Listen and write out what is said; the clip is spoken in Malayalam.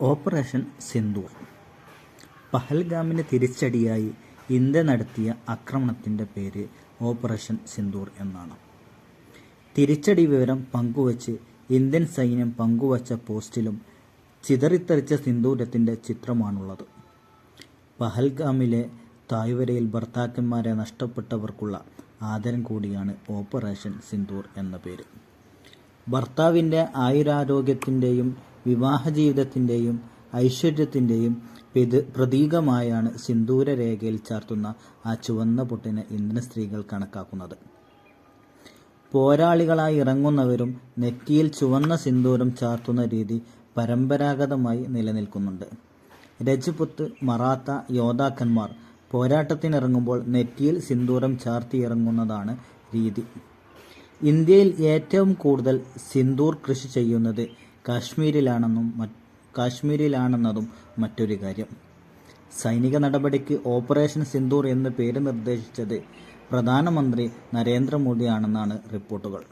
ഓപ്പറേഷൻ സിന്ദൂർ പഹൽഗാമിന് തിരിച്ചടിയായി ഇന്ത്യ നടത്തിയ ആക്രമണത്തിന്റെ പേര് ഓപ്പറേഷൻ സിന്ദൂർ എന്നാണ്. തിരിച്ചടി വിവരം പങ്കുവച്ച് ഇന്ത്യൻ സൈന്യം പങ്കുവച്ച പോസ്റ്റിലും ചിതറിത്തെറിച്ച സിന്ദൂരത്തിന്റെ ചിത്രമാണുള്ളത്. പഹൽഗാമിലെ തായ്വരയിൽ ഭർത്താക്കന്മാരെ നഷ്ടപ്പെട്ടവർക്കുള്ള ആദരം കൂടിയാണ് ഓപ്പറേഷൻ സിന്ദൂർ എന്ന പേര്. ഭർത്താവിന്റെ ആയുരാരോഗ്യത്തിന്റെയും വിവാഹ ജീവിതത്തിന്റെയും ഐശ്വര്യത്തിന്റെയും പ്രതീകമായാണ് സിന്ദൂര രേഖയിൽ ചാർത്തുന്ന ആ ചുവന്ന പൊട്ടിനെ ഇന്ത്യൻ സ്ത്രീകൾ കണക്കാക്കുന്നത്. പോരാളികളായി ഇറങ്ങുന്നവരും നെറ്റിയിൽ ചുവന്ന സിന്ദൂരം ചാർത്തുന്ന രീതി പരമ്പരാഗതമായി നിലനിൽക്കുന്നുണ്ട്. രജപുത്ത് മറാത്ത യോദ്ധാക്കന്മാർ പോരാട്ടത്തിനിറങ്ങുമ്പോൾ നെറ്റിയിൽ സിന്ദൂരം ചാർത്തിയിറങ്ങുന്നതാണ് രീതി. ഇന്ത്യയിൽ ഏറ്റവും കൂടുതൽ സിന്ദൂർ കൃഷി ചെയ്യുന്നത് കാശ്മീരിലാണെന്നും കാശ്മീരിലാണെന്നതും മറ്റൊരു കാര്യം. സൈനിക നടപടിക്ക് ഓപ്പറേഷൻ സിന്ദൂർ എന്ന് പേര് നിർദ്ദേശിച്ചത് പ്രധാനമന്ത്രി നരേന്ദ്രമോദിയാണെന്നാണ് റിപ്പോർട്ടുകൾ.